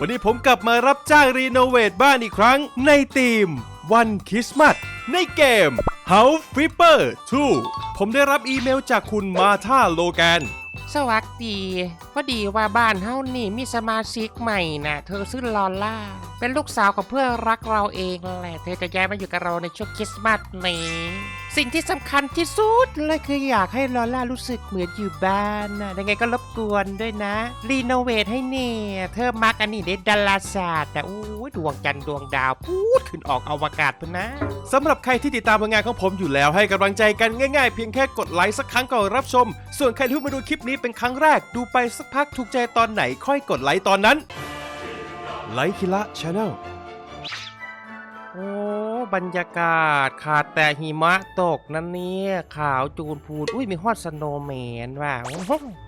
วันนี้ผมกลับมารับจ้างรีโนเวทบ้านอีกครั้งในทีมวันคริสต์มาสในเกม House Flipper 2 ผมได้รับอีเมลจากคุณมาธาโลแกน สวัสดี พอดีว่าบ้านเฮานี่มีสมาชิกใหม่นะเธอชื่อลอล่า เป็นลูกสาวของเพื่อนรักเราเองแหละ เธอจะย้ายมาอยู่กับเราในช่วงคริสต์มาสนี้ สิ่งที่สำคัญที่สุดเลยคืออยากให้ลอล่ารู้สึกเหมือนอยู่บ้านนะยังไงก็รบกวนด้วยนะ รีโนเวทให้เนี่ยเธอมักอันนี้ในดาราศาสตร์แต่อู้ยดวงจันทร์ดวงดาวพูดขึ้นออกอวกาศพุ่นนะสำหรับใครที่ติดตามผลงานของผมอยู่แล้วให้กำลังใจกันง่าย ๆ เพียงแค่กดไลค์สักครั้งก่อนรับชม ส่วนใครที่เพิ่งมาดูคลิปนี้เป็นครั้งแรกดูไปสักพักถูกใจตอนไหนค่อยกดไลค์ตอนนั้นไลค์คิละชาแนลโอ้บรรยากาศขาดแต่หิมะตกนั่นเนี่ยขาวจูนพูนอุ้ยมีฮอดสโนว์แมนว่ะ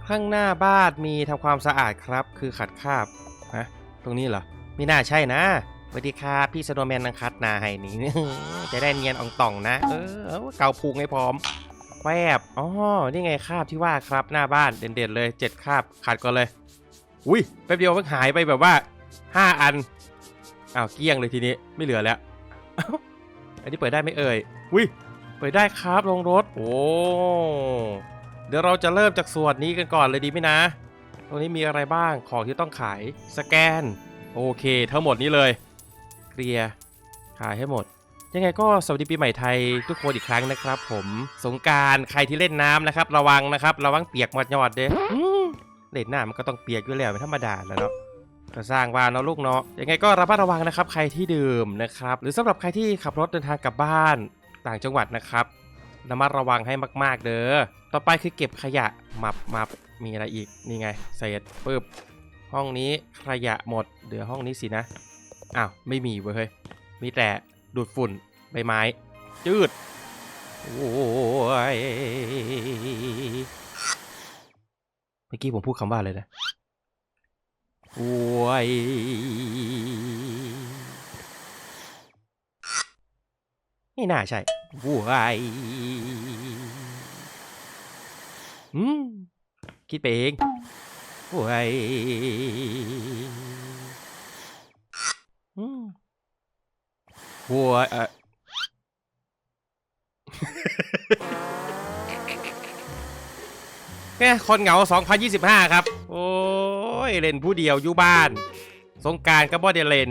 ข้างหน้าบ้านมีทำความสะอาดครับ คือขัดคราบฮะตรงนี้เหรอไม่น่าใช่นะสวัสดีครับพี่สโนว์แมนนังคัดนาให้นี่จะได้เนียนอ่องต่องนะ เออเอาเกาพุงให้พร้อม แวบอ๋อนี่ไงคาบที่ว่าครับหน้าบ้านเด่นๆเลยเจ็ดคาบขัดก่อนเลย อุ้ยแป๊บเดียวมันหายไปแบบว่าห้าอันอ้าวเกลี้ยงเลยทีนี้ไม่เหลือแล้ว อันนี้เปิดได้ไหมเอ่ยวิเปิดได้ครับลงรถโอ้เดี๋ยวเราจะเริ่มจากส่วนนี้กันก่อนเลยดีไหมนะ ตรงนี้มีอะไรบ้างของที่ต้องขายสแกน โอเคทั้งหมดนี้เลยเคลียร์ขายให้หมด ยังไงก็สวัสดีปีใหม่ไทยทุกคนอีกครั้งนะครับ ผมสงการใครที่เล่นน้ำนะครับ ระวังนะครับ ระวังเปียกหมดยอดเด้อเล่นน้ำมันก็ต้องเปียกอยู่แล้วเป็นธรรมดาแล้วเนาะก็สร้างว่าเนาะลูกเนาะยังไงก็ระมัดระวังนะครับ ใครที่ดื่มนะครับ หรือสำหรับใครที่ขับรถเดินทางกลับบ้านต่างจังหวัดนะครับระมัดระวังให้มาก ๆ เด้อต่อไปคือเก็บขยะมับมับมีอะไรอีกนี่ไงเศษปึ๊บห้องนี้ขยะหมดเหลือห้องนี้สินะอ้าวไม่มีเว้ยเฮ้ยมีแต่ ดูดฝุ่นใบไม้ จืดโอ้ยเมื่อกี้ผมพูดคำว่าอะไรนะโอ้ยไม่น่าใช่โว้ยอืมคิดไปเองโอ้ยอืม โว้ยเออแค่คนเหงา 2025 ครับ โอ้ย เล่นผู้เดียวอยู่บ้าน สงการก็บ่ได้เล่น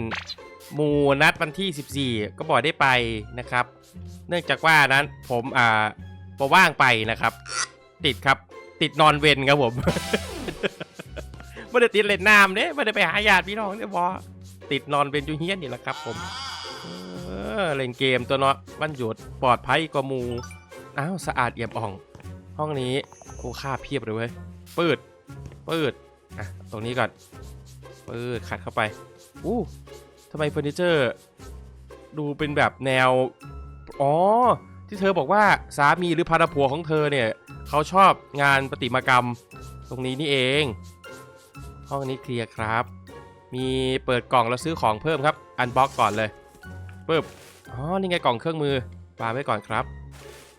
หมู่นัดวันที่ 14 ก็บ่ได้ไปนะครับ เนื่องจากว่านั้นผมอ่าบ่ว่างไปนะครับ ติดครับ ติดนอนเวนครับผม ไม่ได้ติดเล่นน้ำเด้ไม่ได้ไปหาญาติพี่น้องเนี่ยบอติดนอนเวนอยู่เฮียนนี่แหละครับผม ออเล่นเกมตัวเนาะวันหยุดปลอดภัยกว่ามูอ้าวสะอาดเอี่ยมอ่อง ห้องนี้โอ้ค่าเพียบเลยเว้ยปืดปืดอะตรงนี้ก่อนปืดขัดเข้าไปอู้ทำไมเฟอร์นิเจอร์ดูเป็นแบบแนว อ๋อ ที่เธอบอกว่าสามีหรือภรรผัวของเธอเนี่ย เขาชอบงานประติมากรรม ตรงนี้นี่เอง ห้องนี้เคลียร์ครับ มีเปิดกล่องแล้วซื้อของเพิ่มครับ อันบ็อกก่อนเลย ปึ๊บอ๋อนี่ไงกล่องเครื่องมือวางไว้ก่อนครับ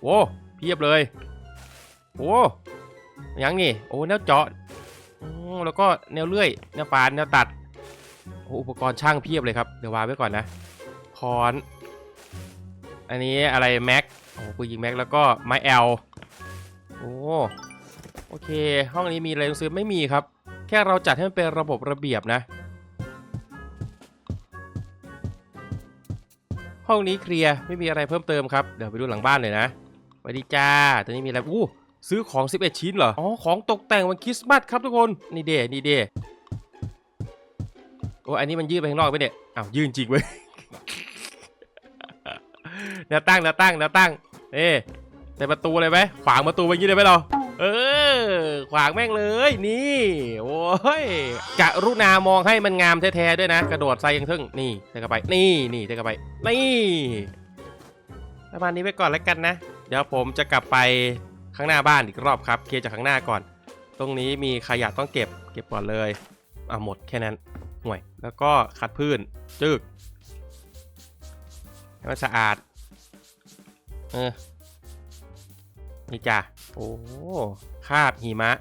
โว้เพียบเลยโอ้ยังนี่โอ้แนวเจาะแล้วก็แนวเลื่อยแนวปานแนวตัดโอ้อุปกรณ์ช่างเพียบเลยครับเดี๋ยววางไว้ก่อนนะคอนอันนี้อะไรแม็กโอ้ปืนยิงแม็กแล้วก็ไม้แอลโอ้โอเค ห้องนี้มีอะไรต้องซื้อไม่มีครับ แค่เราจัดให้มันเป็นระบบระเบียบนะ ห้องนี้เคลียร์ไม่มีอะไรเพิ่มเติมครับ เดี๋ยวไปดูหลังบ้านเลยนะสวัสดีจ้าตอนนี้มีอะไรอู้ซื้อของ 11 ชิ้นเหรอ อ๋อ ของตกแต่งวันคริสต์มาสครับทุกคน นี่เดนี่เดโอ้อันนี้มันยืดไปข้างนอกไปเนี่ยอ้าวยืนจริงเว้ยแนวตั้งแนวตั้งแนวตั้งเอ๊ใส่ประตูเลยไหมขวางประตูไว้ยางงี้เลยไหมเรา เออ ขวางแม่งเลยนี่ โอ้ยกะรุณามองให้มันงามแท้ๆด้วยนะ กระโดดใส่ยังทึ่งนี่ใส่เข้าไป นี่นี่ใส่เข้าไปนี่ประมาณนี้ไปก่อนแล้วกันนะ เดี๋ยวผมจะกลับไปข้างหน้าบ้านอีกรอบครับ เคลียร์จากข้างหน้าก่อน ตรงนี้มีขยะต้องเก็บ เก็บก่อนเลยอะหมดแค่นั้นห่วย แล้วก็ขัดพื้นจึกให้มันสะอาด เออ นี่จ้ะ โอ้คาบหิมะ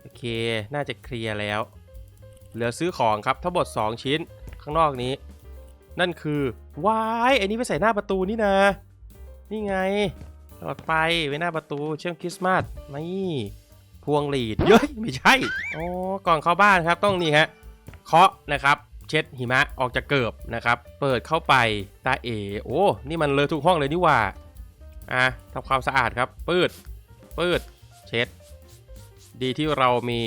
โอเค น่าจะเคลียร์แล้ว เหลือซื้อของครับ ทั้งหมด 2 ชิ้น ข้างนอกนี้ นั่นคือ วายไอ้นี่ไปใส่หน้าประตูนี่นะ นี่ไง หลอดไฟไว้หน้าประตูเชื่อมคริสต์มาส นี่ พวงหลีด เย้ย ไม่ใช่ อ๋อ ก่อนเข้าบ้านครับ ต้องนี่ฮะ เคาะนะครับ เช็ดหิมะออกจากเกิบนะครับ เปิดเข้าไปตาเอโอ้ นี่มันเลอทุกห้องเลยนี่ว่า อะทำความสะอาดครับ ปืด ปืด เช็ด ดีที่เรามี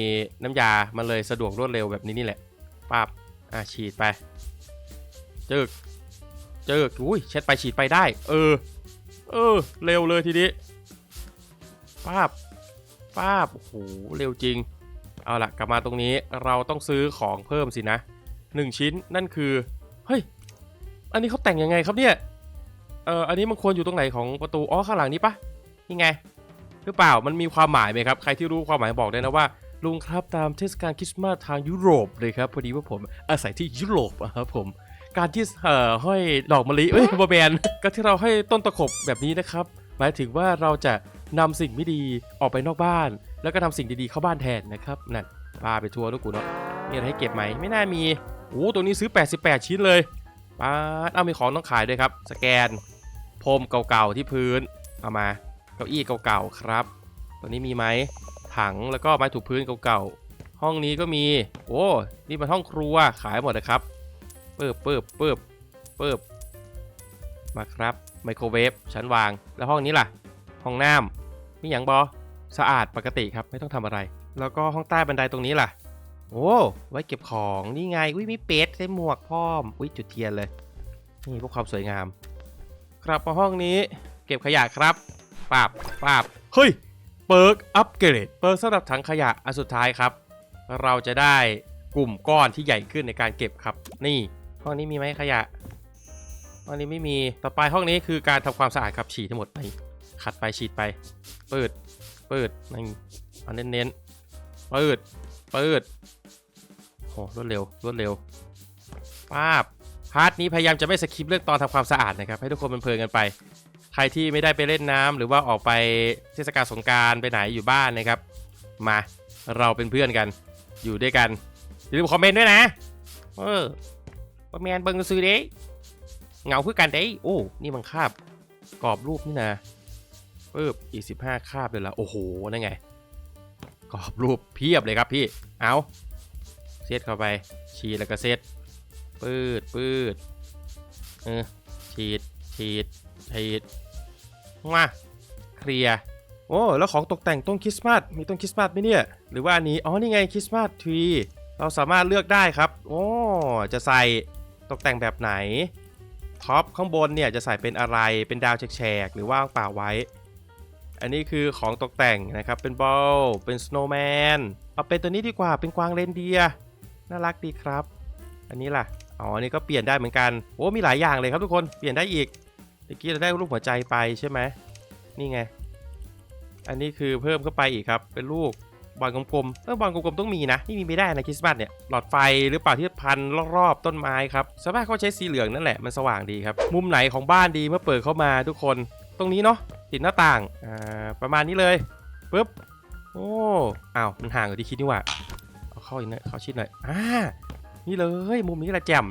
น้ำยา มันเลยสะดวกรวดเร็วแบบนี้นี่แหละปับอะฉีดไป จึก จึกอุ้ย เช็ดไปฉีดไปได้ เออ เออ เร็วเลยทีนี้ป้าบป้าบโอ้โห เร็วจริง เอาละกลับมาตรงนี้ เราต้องซื้อของเพิ่มสินะ หนึ่งชิ้นนั่นคือเฮ้ยอันนี้เขาแต่งยังไงครับเนี่ยเอออันนี้มันควรอยู่ตรงไหนของประตูอ๋อข้างหลังนี้ปะนี่ไง หรือเปล่ามันมีความหมายไหมครับ ใครที่รู้ความหมายบอกได้นะว่าลุงครับตามเทศกาลคริสต์มาสทางยุโรปเลยครับพอดีว่าผมอาศัยที่ยุโรปอะครับผมการที่เอ่อห้อยดอกมะลิเอ้ยบอแบนก็ที่เราให้ต้นตะขบแบบนี้นะครับ หมายถึงว่าเราจะนำสิ่งไม่ดีออกไปนอกบ้าน แล้วก็ทำสิ่งดีๆเข้าบ้านแทนนะครับนั่นพาไปทัวร์ลูกกูเนาะมีอะไรให้เก็บไหมไม่น่ามี โอ้ตัวนี้ซื้อ 88 ชิ้นเลยป้าเอามีของต้องขายด้วยครับ สแกนพรมเก่าๆที่พื้น เอามา เก้าอี้เก่าๆครับตัวนี้มีไหมถังแล้วก็ไม้ถูพื้นเก่าๆ ห้องนี้ก็มี โอ้ นี่มันห้องครัว ขายหมดนะครับ เปิบเปิบเปิบเปิบมาครับ ไมโครเวฟ ชั้นวาง แล้วห้องนี้ล่ะ ห้องน้ำมีอย่างบอ สะอาดปกติครับ ไม่ต้องทำอะไร แล้วก็ห้องใต้บันไดตรงนี้ล่ะ โอ้ไว้เก็บของนี่ไงอุ้ยมีเป็ดใส่หมวกพร้อมอุ้ยจุดเทียนเลย นี่พวกความสวยงาม ครับมาห้องนี้ เก็บขยะครับปาบปาบเฮ้ยเปิร์กอัปเกรดเปิร์กสำหรับถังขยะอันสุดท้ายครับ เราจะได้กลุ่มก้อนที่ใหญ่ขึ้นในการเก็บครับ นี่ ห้องนี้มีไหมขยะห้องนี้ไม่มีต่อไปห้องนี้คือการทำความสะอาดครับฉีดทั้งหมดไปขัดไปฉีดไป เปิด เปิดนี่เอาเน้นๆเปิด ปิดโหรวดเร็วรวดเร็วป้าบพาร์ทนี้พยายามจะไม่สคิปเรื่องตอนทำความสะอาดนะครับ ให้ทุกคนเพลินกันไป ใครที่ไม่ได้ไปเล่นน้ำหรือว่าออกไปเทศกาลสงการไปไหนอยู่บ้านนะครับ มาเราเป็นเพื่อนกัน อยู่ด้วยกันอย่าลืมคอมเมนต์ด้วยนะ เออประแมนเบิงซื้อเด้เหงาคือกันเด้โอ้นี่มันคาบกรอบรูปนี่นะปึ๊บอีกสิบห้าคาบเลยละโอ้โหนั่นไง กรอบรูปเพียบเลยครับพี่ เอาเซตเข้าไป ฉีดแล้วก็เซตปืดปืดเออฉีด ฉีด ฉีดมาเคลียร์โอ้ แล้วของตกแต่งต้นคริสต์มาส มีต้นคริสต์มาสไหมเนี่ย หรือว่าอันนี้ อ๋อ นี่ไงคริสต์มาสทรีเราสามารถเลือกได้ครับ โอ้ จะใส่ตกแต่งแบบไหน ท็อปข้างบนเนี่ยจะใส่เป็นอะไร เป็นดาวแฉกๆหรือว่างเปล่าไว้ อันนี้คือของตกแต่งนะครับ เป็นบอล เป็นสโนว์แมน เอาเป็นตัวนี้ดีกว่า เป็นกวางเรนเดีย น่ารักดีครับ อันนี้ล่ะ อ๋อ อันนี้ก็เปลี่ยนได้เหมือนกัน โอ้ มีหลายอย่างเลยครับทุกคน เปลี่ยนได้อีกเมื่อกี้เราได้รูปหัวใจไปใช่ไหม นี่ไง อันนี้คือเพิ่มเข้าไปอีกครับ เป็นลูกบอลกลมๆเออบอลกลมๆต้องมีนะ นี่มีไม่ได้นะคริสต์มาสเนี่ย หลอดไฟหรือเปล่าที่พันรอบๆต้นไม้ครับสามารถเขาใช้สีเหลืองนั่นแหละ มันสว่างดีครับ มุมไหนของบ้านดีเมื่อเปิดเข้ามาทุกคน ตรงนี้เนาะ ติดหน้าต่างอ่าประมาณนี้เลยปึ๊บโอ้อ้าวมันห่างกว่าที่คิดนี่หว่าเอาเข้าอีกหน่อยเข้าชิดหน่อยอ่านี่เลยมุมนี้แหละแจ่ม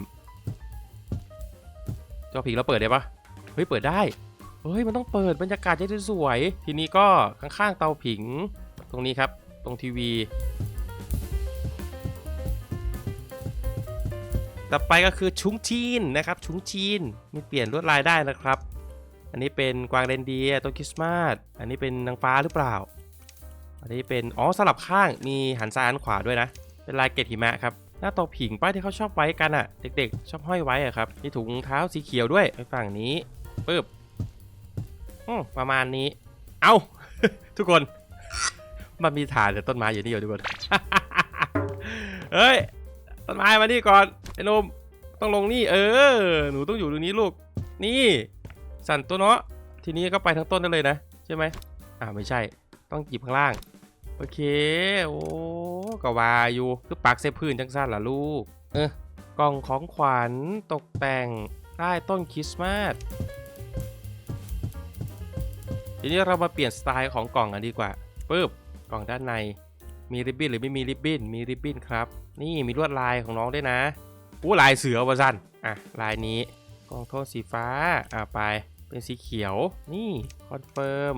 จอผีเราเปิดได้ปะเฮ้ยเปิดได้เฮ้ยมันต้องเปิดบรรยากาศจะสวยทีนี้ก็ข้างๆเตาผิงตรงนี้ครับ ตรงทีวี ต่อไปก็คือชุ้งจีนนะครับ ชุ้งจีนมีเปลี่ยนลวดลายได้นะครับ อันนี้เป็นกวางเรนเดียต้นคริสต์มาส อันนี้เป็นนางฟ้าหรือเปล่า อันนี้เป็น อ๋อสลับข้าง มีหันซ้ายหันขวาด้วยนะ เป็นลายเกล็ดหิมะครับ หน้าตาผิงป้ายที่เขาชอบไว้กันอะ่ะ เด็กๆ ชอบห้อยไว้อะครับ มีถุงเท้าสีเขียวด้วยไปฝั่งนี้ปึ๊บอืมประมาณนี้ เอาทุกคน มันมีฐานแต่ต้นไม้อยู่นี่อยู่ทุกคน เฮ้ย ต้นไม้มานี่ก่อนไอ้นมต้องลงนี่ เออ หนูต้องอยู่ตรงนี้ลูก นี่ สั่นตัวเนาะทีนี้ก็ไปทั้งต้นได้เลยนะ ใช่ไหมอ่าไม่ใช่ต้องหยิบข้างล่าง โอเค โอ้ก็วาอยู่คือปักเซพื้นจังสั้นล่ะลูก เออกล่องของขวัญตกแต่งใต้ต้นคริสต์มาสทีนี้เรามาเปลี่ยนสไตล์ของกล่องกันดีกว่าปึ๊บกล่องด้านในมีริบบิ้นหรือไม่มีริบบิ้นมีริบบิ้นครับ นี่มีลวดลายของน้องด้วยนะอู้ลายเสือวะสันอะลายนี้กล่องโทนสีฟ้าอะไป เป็นสีเขียวนี่คอนเฟิร์ม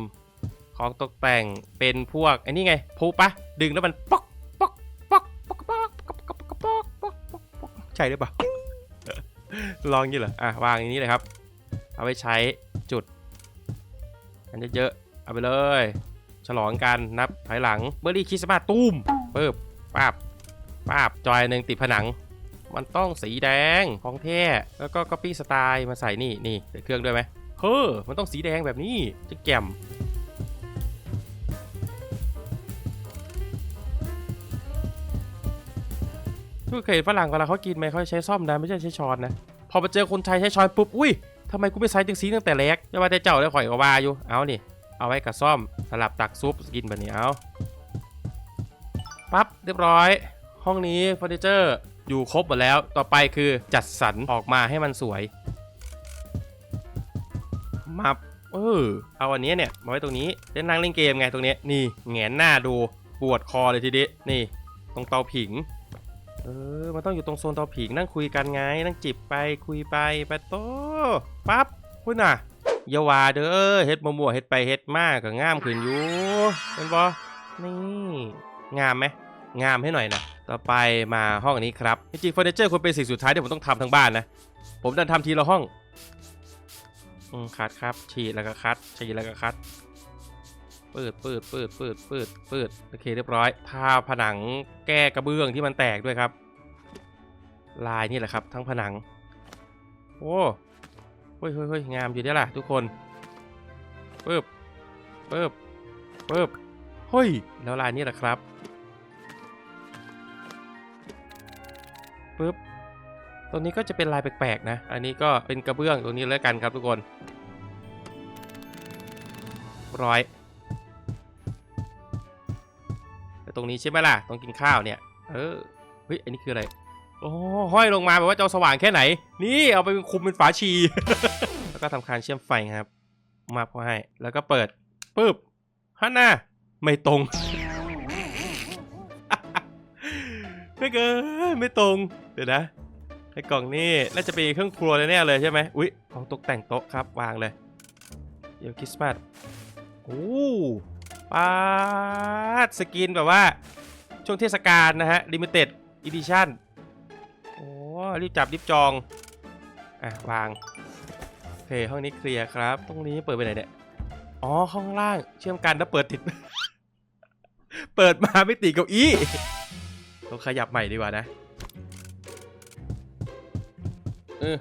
ของตกแต่งเป็นพวกไอ้นี่ไงพูปะดึงแล้วมันป๊อกป๊อกป๊อกป๊อกป๊อกป๊อกป๊อกป๊อกป๊อกป๊อกป๊อกป๊อกใช่หรือเปล่าลองอย่างนี้เหรออะวางอย่างนี้เลยครับ เอาไว้ใช้จุดอันเยอะๆเอาไปเลย ฉลองกันนับถอยหลังเบอร์รี่คริสต์มาสตุ้มปึ๊บป้าบป้าบจอยหนึ่งติดผนัง มันต้องสีแดงของแท้แล้วก็ก๊อปปี้สไตล์มาใส่นี่นี่ใส่เครื่องด้วยไหม เฮ้อมันต้องสีแดงแบบนี้จะแจ่มทุกเคยฝรั่งเวลาเขากินไหมเขาใช้ซ่อมนะไม่ใช่ใช้ช้อนนะ พอมาเจอคนไทยใช้ช้อนปุ๊บอุ้ยทำไมกูไม่ใส่จังสีตั้งแต่แรกจะว่าแต่เจ้าได้ข่อยก็ว่าอยู่เอานี่เอาไว้กับซ่อมสลับตักซุปกินแบบนี้เอาปั๊บเรียบร้อย ห้องนี้เฟอร์นิเจอร์อยู่ครบหมดแล้วต่อไปคือจัดสรรออกมาให้มันสวย มับเออเอาอันนี้เนี่ยมาไว้ตรงนี้เล่นนั่งเล่นเกมไงตรงนี้นี่แงนหน้าดูปวดคอเลยทีเดียนี่ ตรงเตาผิงเออมันต้องอยู่ตรงโซนเตาผิงนั่งคุยกันไงนั่งจิบไปคุยไปไปโตปั๊บคุณน่ะอย่าว่าเด้อเฮ็ดมัวๆเฮ็ดไปเฮ็ดมากก็งามขึ้นอยู่เป็นบ่นี่งามไหมงามให้หน่อยนะต่อไปมาห้องนี้ครับจริงเฟอร์นิเจอร์ควรเป็นสิ่งสุดท้ายที่ผมต้องทำทั้งบ้านนะผมดันทำทีละห้อง อืมคัดครับ ฉีดแล้วก็คัด ฉีดแล้วก็คัด เปิดเปิดเปิดเปิดเปิดเปิดโอเคเรียบร้อยทาผนังแก้กระเบื้องที่มันแตกด้วยครับ ลายนี่แหละครับ ทั้งผนัง โอ้เฮ้ยเฮ้ยงามอยู่เด้ล่ะทุกคนปึ๊บปึ๊บปึ๊บเฮ้ย แล้วลายนี้แหละครับปึ๊บ ตรงนี้ก็จะเป็นลายแปลกๆนะ อันนี้ก็เป็นกระเบื้องตรงนี้แล้วกันครับทุกคน ร้อยแต่ตรงนี้ใช่ไหมล่ะตรงกินข้าวเนี่ย เออ เฮ้ย อันนี้คืออะไร โอ้ห้อยลงมาแบบว่าจะเอาสว่างแค่ไหน นี่เอาไปคุมเป็นฝาชี แล้วก็ทำการเชื่อมไฟครับ มาพอให้ แล้วก็เปิดปึ๊บฮันน่าไม่ตรงไม่เกินไม่ตรง เดี๋ยวนะ ไอ้กล่องนี่น่าจะเป็นเครื่องครัวแน่เลยใช่ไหมอุ๊ยของตกแต่งโต๊ะครับวางเลยเดี๋ยวคริสต์มาสโอ้ปาดสกินแบบว่าช่วงเทศกาลนะฮะลิมิเต็ดอีดิชั่นโอ้รีบจับรีบจอง อะ วาง โอเค ห้องนี้เคลียร์ครับ ตรงนี้เปิดไปไหนเนี่ย อ๋อ ห้องล่างเชื่อมกันแล้วเปิดติด เปิดมาไม่ติดเก้าอี้ต้องขยับใหม่ดีกว่านะ ออ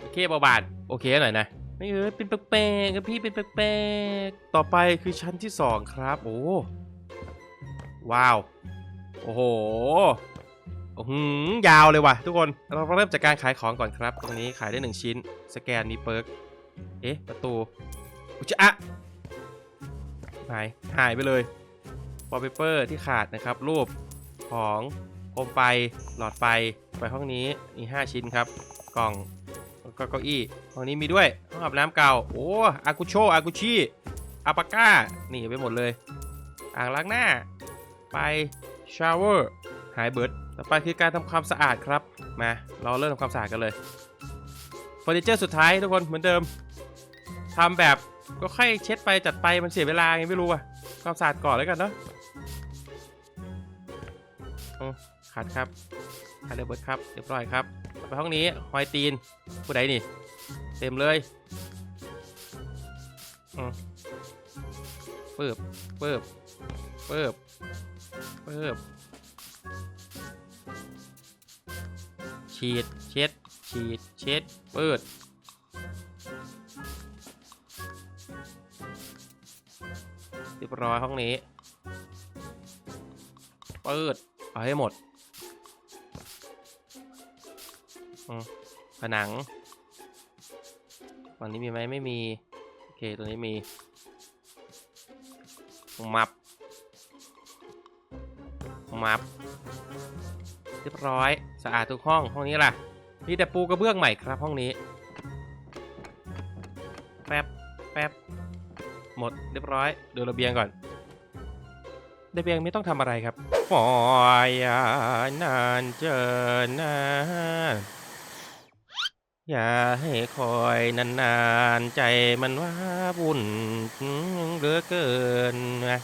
โอเคเบาบาดโอเคหน่อยนะไม่เออเป็นแปลกๆครับพี่เป็นแปลกๆต่อไปคือชั้นที่สองครับ โอ้ว้าวโอ้โหโอ้โหยาวเลยว่ะทุกคนเราเริ่มจากการขายของก่อนครับตรงนี้ขายได้1ชิ้น สแกนมีเปิร์กเอ๊ะประตูอุยจะอะหายหายไปเลยวอลเปเปอร์ที่ขาดนะครับ รูปของโคมไฟหลอดไฟไปห้องนี้มี5ชิ้นครับ กล่องก็เก้าอี้ห้องนี้มีด้วยห้องอาบน้ำเก่า โอ้อากุโชอากุชิอาปาก้า นี่ไปหมดเลย อ่างล้างหน้า ไปชาวเวอร์หายเบิร์ดต่อไปคือการทำความสะอาดครับ มา เราเริ่มทำความสะอาดกันเลยเฟอร์นิเจอร์สุดท้ายทุกคนเหมือนเดิมทำแบบก็ค่อยเช็ดไปจัดไปมันเสียเวลาไงไม่รู้อะความสะอาดก่อนแล้วกันเนาะอืมขาดครับขาดเรียบร้อยครับ เรียบร้อยครับ ไปห้องนี้หอยตีนผู้ใดนี่ เต็มเลยอืมเปิบเปิบเปิบเปิบฉีดเช็ดฉีดเช็ดเปิดเรียบร้อยห้องนี้ เปิดเอาให้หมด ผนังฝั่งนี้มีไหมไม่มี โอเค ตัวนี้มีมับมับเรียบร้อย สะอาดทุกห้อง ห้องนี้ล่ะ มีแต่ปูกระเบื้องใหม่ครับห้องนี้ แป๊บ แป๊บ หมดเรียบร้อย ดูระเบียงก่อนได้เพียงไม่ต้องทำอะไรครับปล่อยานานเจอนะ อย่าให้คอยนานๆ ใจมันว่าวุ่นเหลือเกินนะ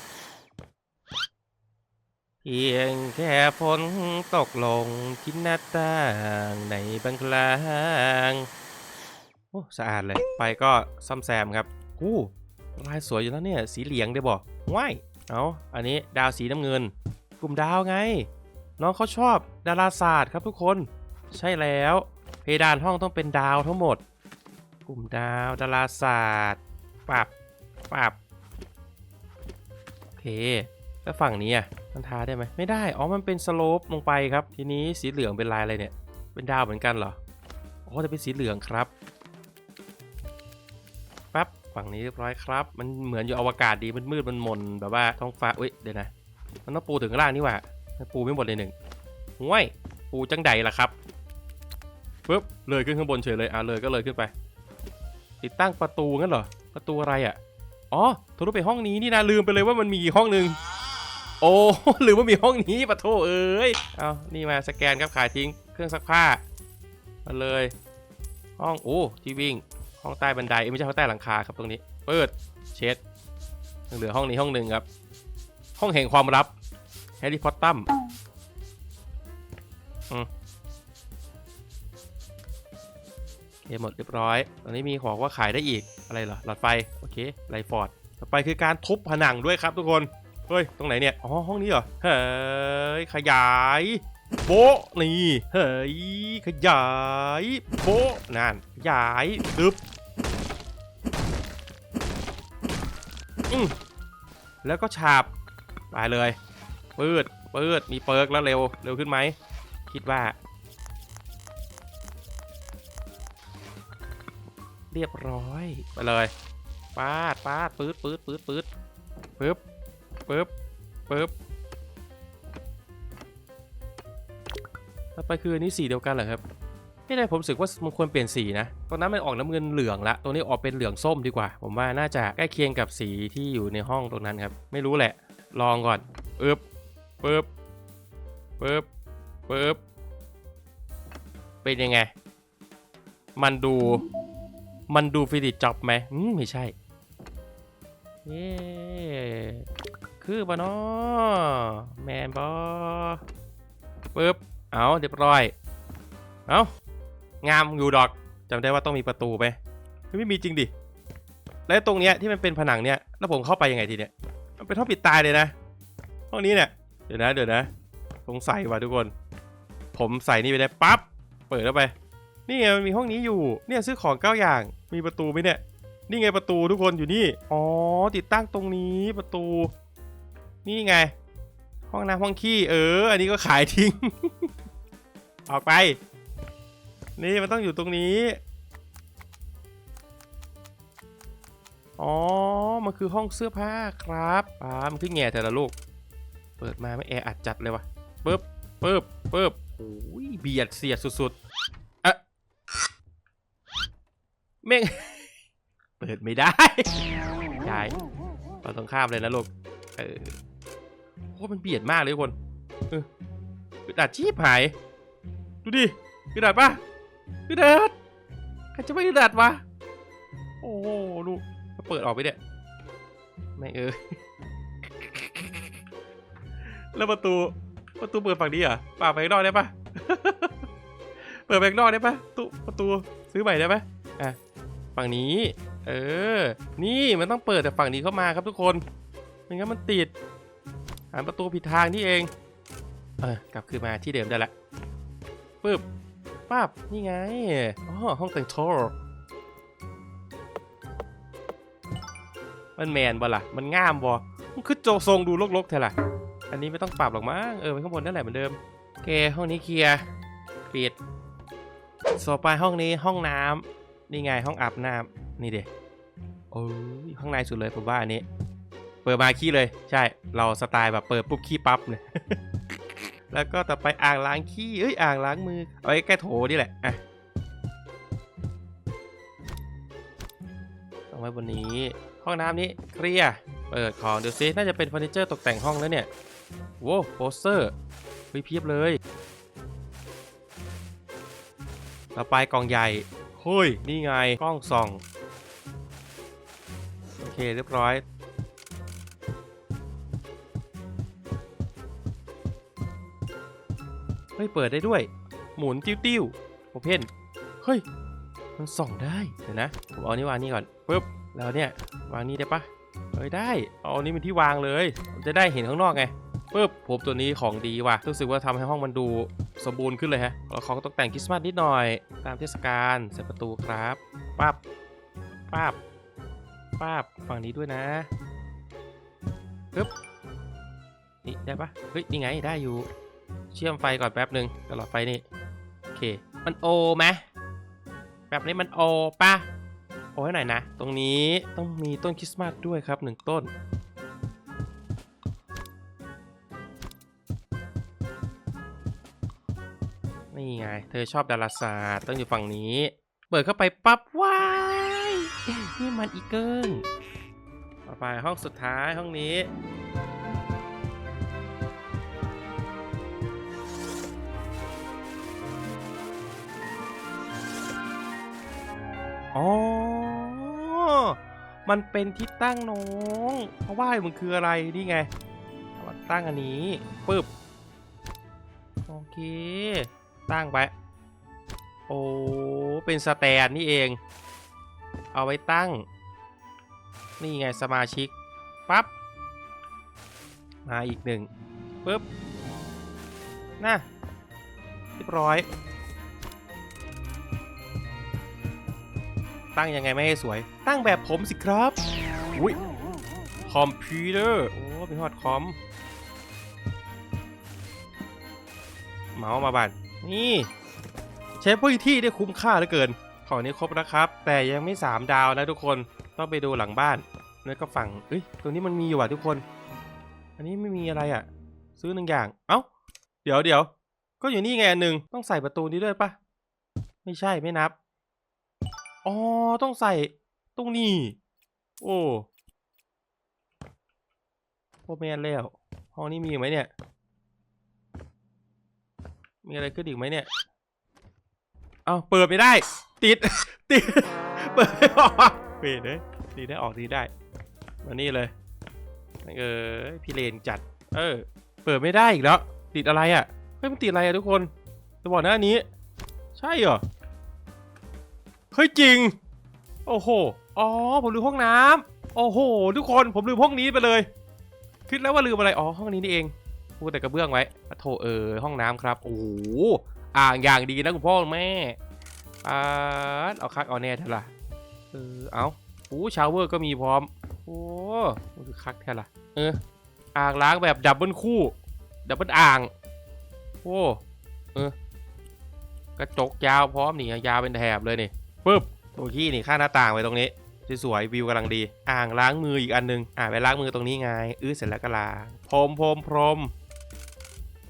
เพียงแค่ฝนตกลงที่หน้าต่างในบางครั้งโอ้สะอาดเลย ไปก็ซ่อมแซมครับกู้ลายสวยอยู่แล้วเนี่ย สีเหลืองได้บอกว้ายเอาอันนี้ดาวสีน้ำเงิน กลุ่มดาวไง น้องเขาชอบดาราศาสตร์ครับทุกคน ใช่แล้ว ดานห้องต้องเป็นดาวทั้งหมด กลุ่มดาวดาราศาสตร์ ปรับ ปรับ โอเค แล้วฝั่งนี้อะมันทาได้ไหมไม่ได้ อ๋อ มันเป็นสโลปลงไปครับ ทีนี้สีเหลืองเป็นลายอะไรเนี่ย เป็นดาวเหมือนกันเหรอ อ๋อ จะเป็นสีเหลืองครับ ปั๊บ ฝั่งนี้เรียบร้อยครับ มันเหมือนอยู่อวกาศดีมันมืดมันมนแบบว่าท้องฟ้าเอ้ย เดี๋ยวนะ มันต้องปูถึงล่างนี่หว่า ปูไม่หมดเลยหนึ่งห้วย ปูจังใดล่ะครับ ปึ๊บเลยขึ้นข้างบนเฉยเลยอะเลยก็เลยขึ้นไป ติดตั้งประตูงั้นเหรอประตูอะไรอะอ๋อทะลุไปห้องนี้นี่นะลืมไปเลยว่ามันมีห้องหนึ่งโอ้ลืมว่ามีห้องนี้ปะโทเอ้ยเอานี่มาสแกนครับขายทิ้งเครื่องซักผ้ามาเลย ห้องโอ้ที่วิ่งห้องใต้บันไดไม่ใช่ห้องใต้หลังคาครับตรงนี้ เปิดเช็ดยังเหลือห้องนี้ห้องหนึ่งครับ ห้องแห่งความลับแฮร์รี่พอตตัมโอ เคหมดเรียบร้อย ตอนนี้มีของว่าขายได้อีก อะไรเหรอ หลอดไฟ โอเค ไลฟอร์ด ต่อไปคือการทุบผนังด้วยครับทุกคน เฮ้ย ตรงไหนเนี่ย อ๋อ ห้องนี้เหรอ เฮ้ย ขยาย โบนี่ เฮ้ย ขยาย โบนั่น ขยายตึบอืมแล้วก็ฉาบ ไปเลย ปืดปืดมีเปิร์กแล้วเร็ว เร็วขึ้นไหม คิดว่า เรียบร้อย ไปเลยปาดปาดปื๊ดปื๊ดปื๊ดปื๊ดปึ๊บปึ๊บปึ๊บต่อไปคืออันนี้สีเดียวกันเหรอครับไม่ได้ผมรู้สึกว่ามันควรเปลี่ยนสีนะตรงนั้นมันออกน้ำเงินเหลืองละตรงนี้ออกเป็นเหลืองส้มดีกว่า ผมว่าน่าจะใกล้เคียงกับสีที่อยู่ในห้องตรงนั้นครับ ไม่รู้แหละ ลองก่อนปึ๊บปึ๊บปึ๊บปึ๊บเป็นยังไง มันดู มันดูฟิลิตจ็อบไหมอืมไม่ใช่ เย้คือปะเนาะแมนบอปึ๊บ เอาเรียบร้อย เอางามอยู่ดอกจำได้ว่าต้องมีประตูไหมไม่มีจริงดิ แล้วตรงเนี้ยที่มันเป็นผนังเนี้ย แล้วผมเข้าไปยังไงทีเนี้ย มันเป็นห้องปิดตายเลยนะ ห้องนี้เนี่ย เดี๋ยวนะ เดี๋ยวนะ สงสัยว่ะทุกคน ผมใส่นี่ไปได้ปั๊บ เปิดเข้าไป นี่ไงมันมีห้องนี้อยู่ เนี่ยซื้อของเก้าอย่าง มีประตูไหมเนี่ย นี่ไงประตูทุกคนอยู่นี่ อ๋อ ติดตั้งตรงนี้ประตู นี่ไง ห้องน้ำห้องขี้เออ อันนี้ก็ขายทิ้ง ออกไป นี่มันต้องอยู่ตรงนี้ อ๋อ มันคือห้องเสื้อผ้าครับอ่ามันคือแง่แต่ละลูก เปิดมาไม่แออัดจัดเลยวะปึ๊บปึ๊บปึ๊บโอ้ยเบียดเสียดสุดๆ อะ เม่ง เปิดไม่ได้ยายเราต้องข้ามเลยนะลูกเออโอ้มันเบียดมากเลยทุกคนเอออึดอัดชีพหาย ดูดิอึดอัดปะอึดอัดใครจะไม่อึดอัดวะโอ้โหลูกจะเปิดออกไปเนี่ยไม่งเออแล้วประตูประตูเปิดฝั่งนี้เหรอป่าไปข้างนอกได้ปะเปิดไปข้างนอกได้ปะตู้ประตูซื้อใหม่ได้ปะอะ ฝั่งนี้ เออ นี่มันต้องเปิดแต่ฝั่งนี้เข้ามาครับทุกคนไม่งั้นมันติดหาประตูผิดทางที่เอง เออกลับคืนมาที่เดิมได้ละปึ๊บปั๊บนี่ไงอ๋อห้องแต่งตัวมันแมนบ่ล่ะ มันง่ามบ่มันคือโจทรงดูลกๆเท่าล่ะ อันนี้ไม่ต้องปรับหรอกมั้ง เออไว้ข้างบนนั่นแหละเหมือนเดิมโอเคห้องนี้เคลียร์ ปิด ต่อไปห้องนี้ห้องน้ำ นี่ไงห้องอาบน้ำนี่เด็โอ้ยข้างในสุดเลยผมว่าอันนี้ เปิดมาขี้เลย ใช่ เราสไตล์แบบเปิดปุ๊บขี้ปั๊บเนี่ยแล้วก็ต่อไปอ่างล้างขี้เอ้ยอ่างล้างมือเอาไว้ใกล้โถนี่แหละอะต้องไว้บนนี้ ห้องน้ำนี้เคลียร์เปิดของเดูซิน่าจะเป็นเฟอร์นิเจอร์ตกแต่งห้องแล้วเนี่ยโว้โปสเตอร์เพียบเลย ต่อไปกล่องใหญ่ เฮ้ย นี่ไง กล้องส่อง โอเค เรียบร้อย เฮ้ย เปิดได้ด้วย หมุนติ้วติ้วโอเพนเฮ้ย มันส่องได้ เดี๋ยวนะ ผมเอานี่วางนี่ก่อนปึ๊บ แล้วเนี่ย วางนี่ได้ปะเฮ้ย ได้ เอาอันนี้เป็นที่วางเลย จะได้เห็นข้างนอกไงปึ๊บผมตัวนี้ของดีว่ะ รู้สึกว่าทำให้ห้องมันดู สมบูรณ์ขึ้นเลยฮะแล้วของตกแต่งคริสต์มาสนิดหน่อย ตามเทศกาลใส่ประตูครับปั๊บปั๊บป้าบฝั่งนี้ด้วยนะปึ๊บนี่ได้ปะเฮ้ยนี่ไงได้อยู่ เชื่อมไฟก่อนแป๊บหนึ่งตลอดไฟนี่โอเค มันโอไหมแบบนี้มันโอปะโอให้หน่อยนะ ตรงนี้ต้องมีต้นคริสต์มาสด้วยครับหนึ่งต้น นี่ไง เธอชอบดาราศาสตร์ต้องอยู่ฝั่งนี้ เปิดเข้าไปปั๊บว้ายนี่มันอีเกิลต่อไปห้องสุดท้ายห้องนี้อ๋อ มันเป็นที่ตั้งน้อง เพราะว่ามันคืออะไรนี่ไงมาตั้งอันนี้ปึ๊บ โอเค ตั้งไป โอ้ เป็นสแตนนี่เอง เอาไว้ตั้ง นี่ไงสมาชิก ปั๊บ มาอีกหนึ่งปึ๊บน่ะเรียบร้อย ตั้งยังไงไม่ให้สวย ตั้งแบบผมสิครับอุ้ยคอมพิวเตอร์ โอ้เป็นฮอดคอม เมาส์มาบัน นี่ใช้พื้นที่ได้คุ้มค่าเหลือเกิน ของนี้ครบแล้วครับ แต่ยังไม่ 3 ดาวนะทุกคนต้องไปดูหลังบ้านแล้วก็ฝั่งเอ้ยตรงนี้มันมีอยู่อะทุกคน อันนี้ไม่มีอะไรอะ ซื้อหนึ่งอย่าง เอ้า เดี๋ยวเดี๋ยวก็อยู่นี่ไงอันหนึ่งต้องใส่ประตูนี้ด้วยปะไม่ใช่ไม่นับอ๋อต้องใส่ตรงนี้ โอ้โอแมนแล้วห้องนี้มีไหมเนี่ย มีอะไรขึ้นอีกไหมเนี่ย เอาเปิดไม่ได้ ติด ติด เปิดไม่ออกเปิดเลยดีได้ออกดีได้ มานี่เลย เออพี่เลนจัด เออ เปิดไม่ได้อีกแล้ว ติดอะไรอะ่ะ เฮ้ยมันติดอะไรอะทุกคนจะบอกนะอันนี้ ใช่เหรอ เฮ้ยจริง โอ้โห อ๋อผมลืมห้องน้ำโอ้โห ทุกคนผมลืมห้องนี้ไปเลย คิดแล้วว่าลืมอะไร อ๋อห้องนี้นี่เอง พูดแต่กระเบื้องไว้โถเออห้องน้ำครับ โอ้โหอ่างอย่างดีนะคุณพ่อคุณแม่อ่าเอาคักเอาแน่เถอะล่ะเออเอาโอ้ชาวเวอร์ก็มีพร้อม โอ้คือคักแท้ล่ะเอออ่างล้างแบบดับเบิลคู่ ดับเบิลอ่าง โอ้เออกระจกยาวพร้อมนี่ยาวเป็นแถบเลยนี่ปึ๊บตรงที่นี่ข้างหน้าต่างไว้ตรงนี้สวยๆวิวกำลังดี อ่างล้างมืออีกอันนึงอ่าไปล้างมือตรงนี้ไง อื้อเสร็จแล้วก็ล้างพรมพรมพรม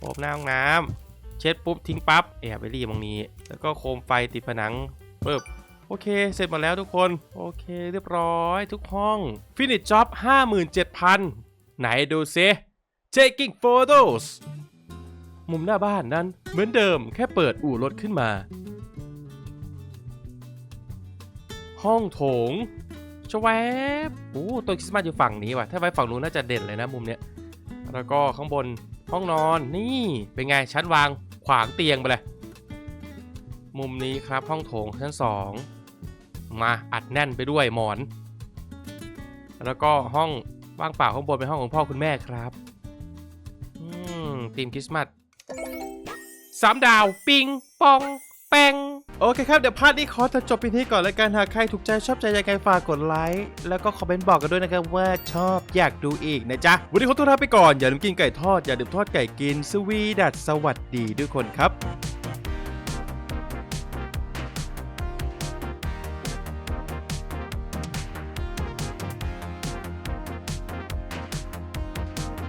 พรมหน้าห้องน้ำเช็ดปุ๊บทิ้งปั๊บแอบไปรีบตรงนี้ แล้วก็โคมไฟติดผนังปึ๊บโอเค เสร็จหมดแล้วทุกคน โอเค เรียบร้อยทุกห้อง Finish Job 57,000 ไหนดูซิ Taking photos มุมหน้าบ้านนั้นเหมือนเดิมแค่เปิดอู่รถขึ้นมา ห้องโถงชวบโอ้ต้นคริสต์มาสอยู่ฝั่งนี้ว่ะ ถ้าไว้ฝั่งนู้นน่าจะเด่นเลยนะมุมเนี้ย แล้วก็ข้างบน ห้องนอนนี่เป็นไงชั้นวางขวางเตียงไปเลย มุมนี้ครับห้องโถงชั้นสองมาอัดแน่นไปด้วยหมอน แล้วก็ห้องว่างเปล่าข้างบนเป็นห้องของพ่อคุณแม่ครับอืมธีมคริสต์มาสสามดาว ปิงปอง แปง โอเคครับ เดี๋ยวพาร์ทนี้ขอจะจบเพียงนี้ก่อนแล้วกันหากใครถูกใจชอบใจยังไงฝากกดไลค์ แล้วก็คอมเมนต์บอกกันด้วยนะครับว่าชอบอยากดูอีกนะจ๊ะ วันนี้ขอตัวลาไปก่อน อย่าลืมกินไก่ทอด อย่าลืมทอดไก่กินสวีดัดสวัสดีทุกคนครับ